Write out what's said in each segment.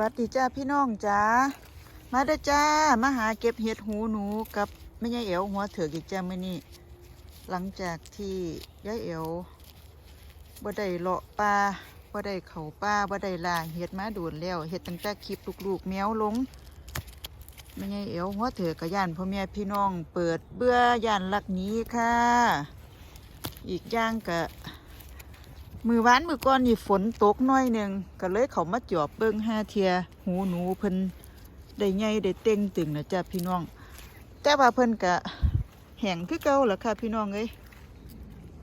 วัสดีจ้าพี่น้องจ้ามาเด้อจ้ามาหาเก็บเห็ดหูหนูกับแม่ยายเอ๋วหัวเถือกอีกจ้ามื่อนี้หลังจากที่ยายเอ๋วบ่ได้เลาะปลาบ่ได้เขาป่าบ่ได้ล่าเห็ดมาโดนแล้วเห็ดตั้งแต่คลิปลูกๆแมวลงแม่ยายเอ๋วหัวเถือกกับย่านพ่อแม่พี่น้อง เปิดเบื่อย่านลักนี้ค่ะ อีกอย่างกะ มือวานมือก่อนนี่ฝนตกน้อยหนึ่งก็เลยเขามาจอบเบิ้งห้าเทีย หูหนูเพิ่นได้ใหญ่ได้เต็งตึงนะจ้ะพี่น้อง แต่ว่าเพิ่นกะแห้งคือเก่าแหละค่ะ พี่น้องเอ้ย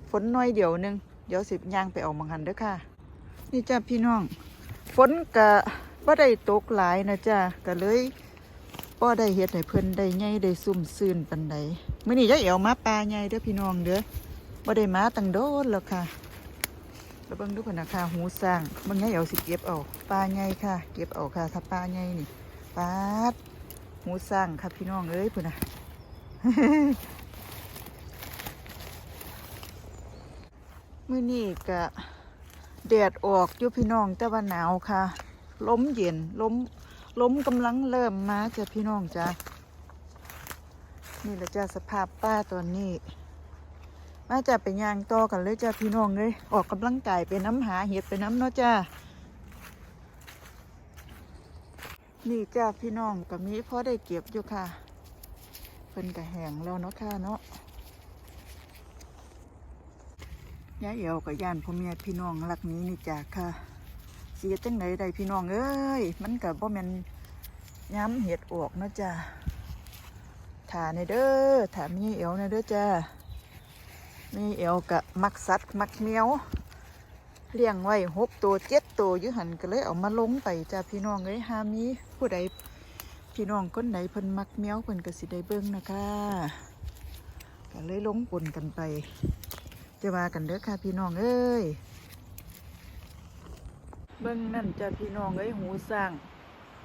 ฝนน้อยเดี๋ยวหนึงเดี๋ยวสิบย่างไปเอามังหันเด้อค่ะ นี่จ้ะพี่น้อง ฝนกะบ่ได้ตกหลายนะจ้ะก็เลยบ่ได้เฮ็ดให้เพิ่นได้ใหญ่ได้ซุ่มซื่นปานใดมื้อนี้จะเอวมาปลาใหญ่เด้อพี่น้องเด้อบ่ได้มาตั้งโดนแล้วค่ะ เบิ่งดูกันนะคะหูสร้างมันไงเอาสิเก็บเอาปลาใหญ่ค่ะ เก็บเอาค่ะถ้าปลาใหญ่นี่ปลาหูสร้างค่ะพี่น้องเอ้ยพุ่นนะมื้อนี้ก็แดดออกอยู่พี่น้องแต่ว่าหนาวค่ะ ล้มเย็นล้มล้มกำลังเริ่มมาจ้ะพี่น้องจ้ะนี่แหละจ้ะสภาพป้าตอนนี้ มาจะไปย่างต่อกันเลยจ้าพี่น้องเลยออกกำลังกายไปน้ำหาเห็ดไปน้ำเนาะจ้านี่จ้าพี่น้องกับมีพอได้เก็บอยู่ค่ะเป็นกระแหงแล้วเนาะค่ะเนาะยายเอวกับย่านพ่อแม่พี่น้องหลักนี้นี่จ้าค่ะเสียจังไหนใดพี่น้องเอ้ยมันกับบ่แม่นย้ำเห็ดออกเนาะจ้าถ่าในเด้อถ่ามีเอวในเด้อจ้า มีเอวกะมักสัตว์มักแมวเลี้ยงไว้หกตัวเจ็ดตัวยุหันก็เลยเอามาลงไปจ้าพี่น้องเลยหามีผู้ใดพี่น้องคนไหนเพิ่นมักแมวเพิ่นก็สิได้เบิ่งนะคะก็เลยลงปนกันไป จะว่ากันเด้อค่ะพี่น้องเอ้ยเบิ่งนั่นจ้าพี่น้องเอ้ยหูสร้าง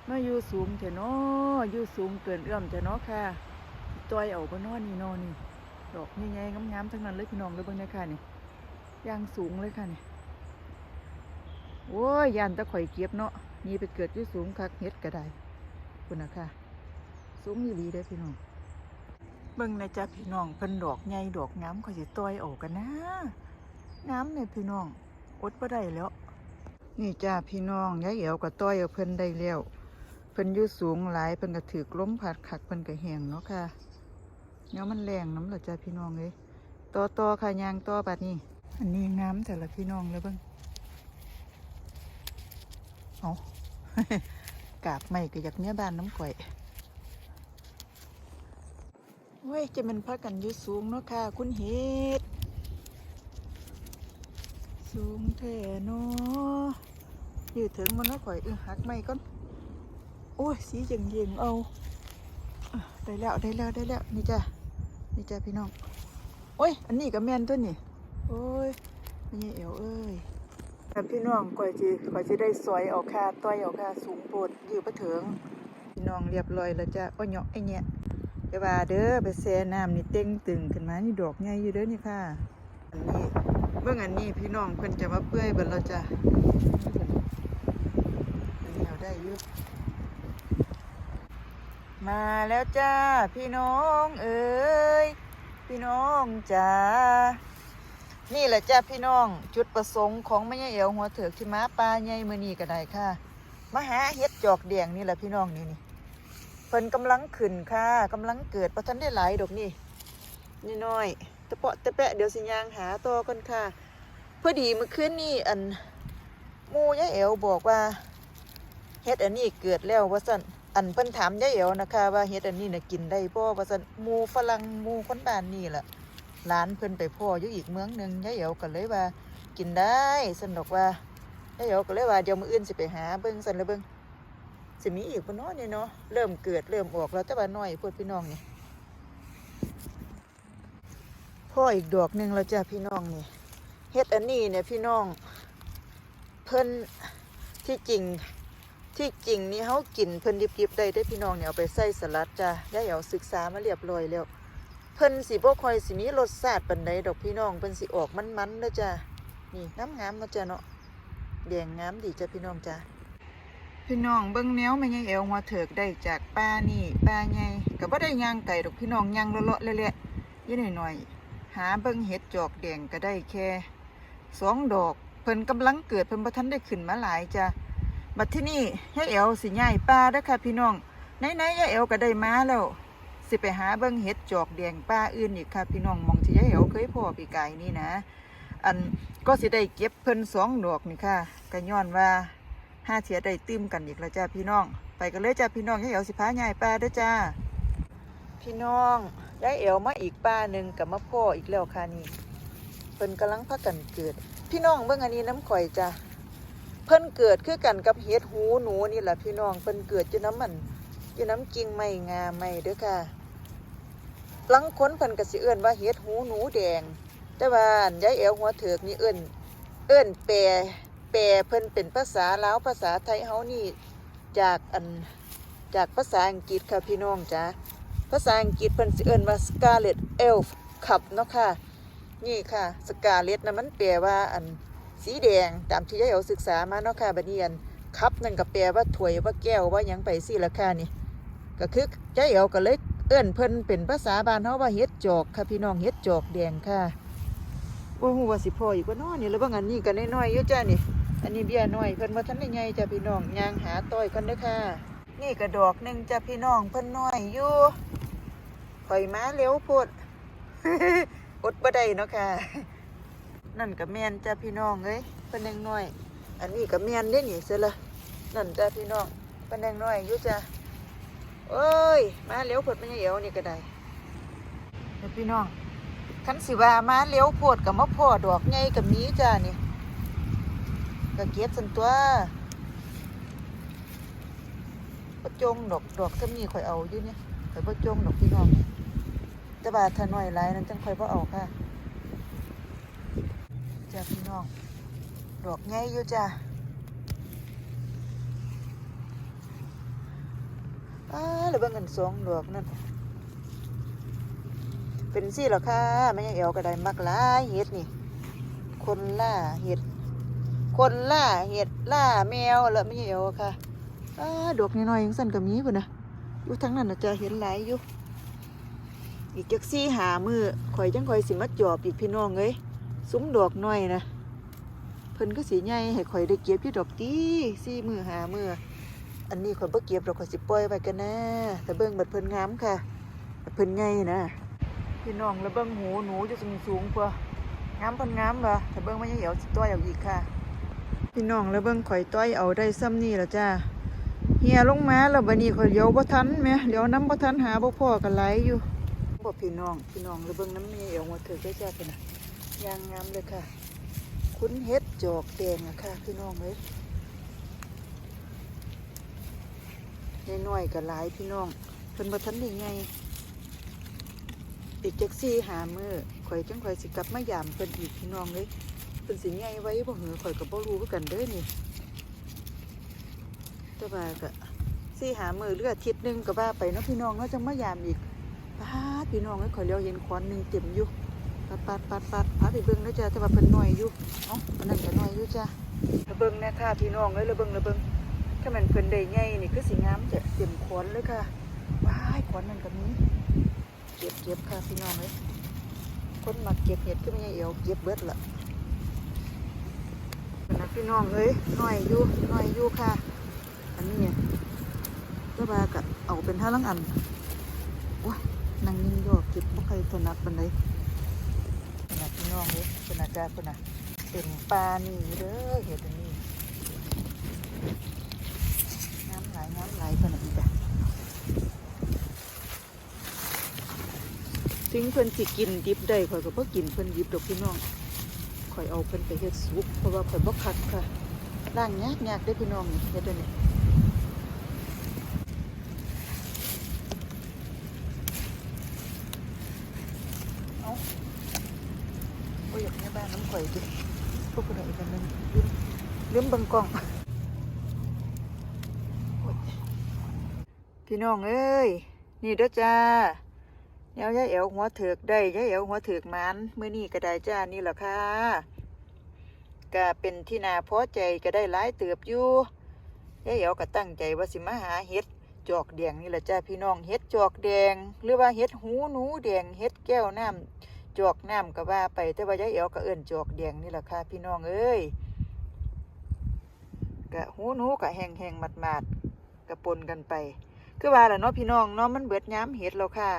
มาอยู่สูงเถอะเนาะอยู่สูงเกินเอื้อมเถอะเนาะค่ะต้อยเอาบ่เนอนนี่นอนนี่ ดอกใหญ่ๆงามๆทั้งนั้นเลยพี่น้องเลยเบิ่งนยค่ะนี่ย่างสูงเลยค่ะนี่โอ้ยยานตะข่อยเก็บเนาะนี่ไปเกิดที่สูงคักเฮ็ดก็ได้คุณนะค่ะสูงยี่ลีเด้พี่น้องเบิ่งนะจ๊ะพี่น้องเพิ่นดอกใหญ่ดอกงามเขาสิต้อยออกกันนะงามเนี่ยพี่น้องอดบ่ได้แล้ว นี่จ้าพี่น้องยายเอ๋วก็ต้อยเอาเพิ่นได้แล้วเพิ่นอยู่สูงหลายเพิ่นก็ถือล้มผัดขักเพิ่นก็แหงเนาะค่ะ เนาะมันแรงน้ำหรอจ้าพี่น้องเลยต่อต่อค่ะยางต่อปัดนี้ อันนี้งามแต่ละพี่น้องเลยเบ้างเอากาบไม่ก็อยากเนื้อบ้านน้ำก่อยเว้ยจะเป็นพักกันยืดสูงเนาะค่ะ คุณเฮ็ดสูงแท่เนาะยืดถึงมันเนาะข่อยเออหักไม่ก่อนโอ้ยสีเย็งเย็งๆเอาได้แล้วได้แล้วได้แล้วนี่จ้ะ นี่จ้ะพี่น้องโอ้ย อันนี้ก็แม่นตัวนี่โอ้ยไม่ใช่เอวเอ้ยแต่พี่น้องก่อยจีก่อยจีได้สวยเออกค่าต้อยเออกค่าสูงโปรดอยู่ประเถิงพี่น้องเรียบร้อยแล้วจ้ะโอ้ยเหยาะไอ้เนี่ยจะว่าเด้อไปแช่น้ำนี่เต็งตึงขึ้นมานี่ดอกใหญ่อยู่เด้อนี่ค่ะ อันนี้เบื้ออันนี้พี่น้องเพิ่นจะมาเปื่อยเบิดแล้วจ้ะอันนี้เอาได้ยู่ มาแล้วจ้า พี่น้องเอ๋ยพี่น้องจ้านี่แหละจ้าพี่น้องจุดประสงค์ของแม่ยาเอ๋วหัวเถือกที่ม้าปลาใหญ่มือนีก็ได้ค่ะมาหาเฮ็ดจอกแดงนี่แหละพี่น้องนี่นี่เพิ่นกำลังขึ้นค่ะกำลังเกิดประทันได้หลายดอกนี่นี่น้อยตะเปาะตะแปะเดี๋ยวสิยางหาต่อกันค่ะพอดีเมื่อคืนนี่อันมูยายเอ๋วบอกว่าเฮ็ดอันนี้เกิดแล้วว่าสั่น อันเพิ่นถามยายเอ๋วนะคะ ว่าเฮ็ดอันนี้น่ะกินได้บ่ว่าซั่นหมู่ฝรั่งหมู่คนบ้านนี่ล่ะหลานเพิ่นไปพ่ออยู่อีกเมืองหนึงยายเอ๋วก็เลยว่า กินได้สนดอกว่ายายเอ๋วก็เลยว่าเดี๋ยวมื้ออื่นสิไปหาเบิ่งซั่นล้วเบิ่งสิมีอีกบ่เนาะนี่เนาะเริ่มเกิดเริ่มออกแล้วแต่ว่าน้อยพวดพี่น้องนี่พ่ออีกดอกหนึงแล้วจ้ะพี่น้องนี่เฮ็ดอันนี้เนี่ยพี่น้องเพิ่นที่จริง ที่จริงนี่เขากินเพิ่นดิบๆได้ได้พี่น้องเนี่ยเอาไปใส่สลัดจ้ะได้เอาศึกษามาเรียบร้อยแล้วเพิ่นสิบ่คอยสิมีรสชาติปานใดดอกพี่น้องเพิ่นสิออกมันๆเด้อจ้ะนี่น้ำงามเนาจ้ะเนาะแดงงามดีจ้ะพี่น้องจ้ะพี่น้องเบิ่งแนวแม่ยายเอวหัวเถิกได้จากป้านี่ป้าใหญ่ก็บ่ได้ย่างไก่ดอกพี่น้องย่างเลาะๆเละๆยี่หน่อยๆหาเบิ่งเห็ดจอกแดงก็ได้แค่สองดอกเพิ่นกำลังเกิดเพิ่นบ่ทันได้ขึ้นมาหลายจ้ะ บัดที่นี่ยายเอวสิย้ายป้าเด้อค่ะพี่น้องไหนๆยายเอวก็ได้มาแล้ว สิไปหาเบิ่งเห็ดจอกแดงป้าอื่นอีกค่ะพี่น้องมองที่ยายเอวเคยพ่อปีกายนี่นะ อันก็สิได้เก็บเพิ่นสองดอกนี่ค่ะก็ย้อนว่าห้าเทียได้ตื้มกันอีกแล้วจ้าพี่น้อง ไปกันเลยจ้าพี่น้องยายเอวสิพาใหญ่ปลาเด้อจ้า พี่น้องยายเอวมาอีกป้าหนึ่งกับมาพ่ออีกแล้วค่ะนี่เพิ่นกำลังพักกันเกิด พี่น้องเบิ่งอันนี้น้ำข่อยจ้า เพิ่นเกิดคือกันกับเห็ดหูหนูนี่แหละพี่น้องเพิ่นเกิดอยู่น้ำมันอยู่น้ำกิ่งไม้งาไม้เด้อค่ะหลังค้นเพิ่นก็สิเอื้อนว่าเห็ดหูหนูแดง แต่ว่ายายเอวหัวเถือกนี่เอิ้นเอิ้นแปลแปลเพิ่นเป็นภาษาลาวภาษาไทยเฮานี่จากอันจากภาษาอังกฤษค่ะพี่น้องจ้าภาษาอังกฤษเพิ่นสิเอิ้นว่า Scarlet Elf ขับเนาะค่ะ นี่ค่ะ Scarlet นะมันแปลว่าอัน สีแดงตามที่ยายเอวศึกษามาเนาะค่ะบัดนี้อันคับนั่นก็แปลว่าถ้วยว่าแก้วว่ายังไปสิละค่ะนี่ก็คือยายเอวก็เลยเอิ้นเพิ่นเป็นภาษาบ้านเฮาว่าเฮ็ดจอกค่ะพี่น้องเฮ็ดจอกแดงค่ะว่าหูว่าสิพออีกว่าน้อนี่แล้วบางันนี้ก็น้อยๆอยู่จ้านี่ อันนี้เบี้ยน้อยเพิ่นว่าท่านได้ใหญ่จ้าพี่น้องย่างหาต้อยกันเด้อค่ะ นี่กระดอกหนึ่งจ้าพี่น้องเพิ่นน้อยอยู่ข่อยมาเร็วโพดอดบ่ได้เนาะค่ะ นั่นก็แมนจ้าพี่น้องเอ้ยเพิ่นยังน้อย อันนี้ก็แมนเด้นี่เสียละนั่นจ้าพี่น้องเพิ่นยังน้อยอยู่จ้าโอ้ย มาเร็วโพดมันยังเอวนี่ก็ได้เดี๋ยวพี่น้องคันสิว่ามาเลี้ยวโพดกับมะพ่อดอกไงกับนี้จ้านี่ก็เก็บสันตัวประจงดอกดอกจะมีข่อยเอาอยู่เนี่ยข่อยประจงดอกพี่น้องแต่ว่าถ้าน้อยหลายนั้นจังข่อยบ่เอาค่ะ จ้าพี่น้อง ดอกไงอยู่จ้าอ้าแล้วเบิ่งกันสองดอกนั่น เป็นสิหรอค่ะไม่ยังเอวก็ได้มักหลายเห็ดนี่ คนล่าเห็ด คนล่าเห็ดล่าแมวแล้วไม่ยังเอวค่ะอ้าดอกน้อยๆยังสั่นกับมีพุ่นนะอยู่ทั้งนั้นนะจะเห็นหลายอยู่อีกจักซี่หามือข่อยจังข่อยสิมาจอบอีกพี่น้องเอ้ย ซุ้มดอกน้อยนะเพิ่นก็สีใหญ่ให้ข่อยได้เก็บพี่ดอกตีซี่มือหามืออันนี้ข่อยบ่เก็บดอกข่อยสิปล่อยไว้กันนะแต่เบิ่งบัดเพิ่นงามค่ะเพิ่นใหญ่นะพี่น้องแล้วเบิ้งหูหนูจะสูงสูงกว่างามเพันงามบ่ถ้าเบิ้งไม่ยังเหี่ยวสิต้อยเอาอีกค่ะ พี่น้องแล้วเบิ้งข่อยต้อยเอาได้ซ้ำนี่แล้วจ้าเฮียลงมาแล้วบัดนี้ข่อยเลี้ยวบ่ทันแหม่เลี้ยวน้ำบ่ทันหาบ่พอกันไหลอยู่บ่พี่น้องพี่น้องแล้วเบิ้งน้ำมีเอวมาถือได้จ้าเพิ่นน่ะ ยางงามเลยค่ะ คุณเฮ็ดจอกแดงอะค่ะ พี่น้องเอ้ยน้อยๆก็หลายพี่น้องเพิ่นบ่ทันได้ไงอีกจักซี่หามือข่อยจังข่อยสิกลับมายามเพิ่นอีกพี่น้องเลยเพิ่นสิใหญ่ไว้บ่หือข่อยก็บ่รู้คือกันเด้อนี่แต่ว่าก็ซี่หามือหรืออาทิตย์หนึงก็ว่าไปเนาะพี่น้องเนาะจังมายามอีกป้าพี่น้องเอ้ยข่อยเลี้ยวเห็นควันหนึงเต็มอยู่ ปัดปัดปัดปัดพาไปเบิ่งเด้อจ้าแต่ว่าเพิ่นน้อยอยู่เอ้าอันนั้นก็น้อยอยู่จ้าระเบิ่งน่ค่ะพี่น้องเอ้ยระเบิ่งระเบิ่งถ้ามันเพิ่นได้ใหญ่นี่คือสิงามจะเต็มควันเลยค่ะว้ายควันนั่นก็มีเก็บเก็บค่ะพี่น้องเลยคนมาเก็บเห็ดก็ไม่ใช่เอวเก็บเบิดละนะพี่น้องเอ้ยน้อยอยู่น้อยอยู่ค่ะ อันนี้เนี่ยก็บากับเอาเป็นท่าลังอันว้ายนางนิ่งโยกเก็บบ่ใครถนัดปันเลย น่องเลยขนาดจ้าคนน่ะเป็นปลานี่เด้อเห็ดอันนี้น้ำไหลน้ำไหลขนาดนี้จ้ะถึงเพิ่นสิกินดิบได้ข่อยก็บ่กินเพิ่นดิบดอกพี่น้องข่อยเอาเพิ่นไปเฮ็ดซุปเพราะว่าข่อยบ่คักค่ะล้างยากยากๆเด้พี่น้องเฮ็ดอันนี้บ่ อยากให้บ้านน้ำข่อยดิพวกผู้ใดกันนึงลืมลืมบิ่งกล้องพี่น้องเอ้ย นี่เด้อจ้าเดี๋ยวยายเอวหัวเถือกได้ยายเอวหัวเถือกมันเมื่อนี้ก็ได้จ้านี่แหละค่ะก็เป็นที่นาพอใจก็ได้หลายเติบอยู่ยายเอ๋วก็ตั้งใจว่าสิมาหาเห็ดจอกแดงนี่แหละจ้าพี่น้องเห็ดจอกแดง หรือว่าเห็ดหูหนูแดงเห็ดแก้วน้ำ จอกน้ำก็ว่าไป แต่ว่ายายเอ๋วก็เอิ้นจอกแดงนี่แหละค่ะพี่น้องเอ้ยกะหูหนูกะแหงแหงๆมัดมัดกะปนกันไป คือว่าแหละเนาะพี่น้องเนาะมันเบิดย้ำเห็ดแล้วค่ะ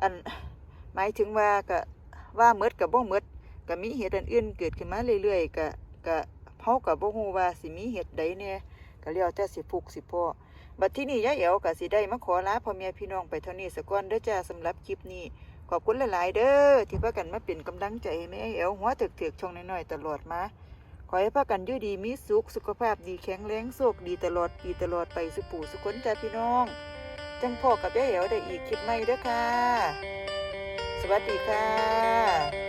อันหมายถึงว่าก็ว่าเมดกับบ่เมดก็มีเห็ดอันอื่นเกิดขึ้นมาเรื่อยๆก็ก็เฮาก็บ่ฮู้ว่าสิมีเห็ดใดเนี่ยก็แล้วแต่สิฟุกสิพอบัดที่นี่ยายแอ๋วก็สิได้มาขอลาพ่อแม่พี่น้องไปเท่านี้ซะก่อนเด้อจ้าสำหรับคลิปนี้ ขอบคุณหลาย ๆ เด้อที่พากันมาเป็นกำลังใจให้แม่เอ๋วหัวถึกถกช่องน้อยๆตลอดมา ขอให้พากันอยู่ดีมีสุขสุขภาพดีแข็งแรงโชคดีตลอดปีตลอดไปสุปู่สุขคนจ้าพี่น้อง จังพ่อกับยายเอ๋วได้อีกคลิปใหม่เด้อค่ะ สวัสดีค่ะ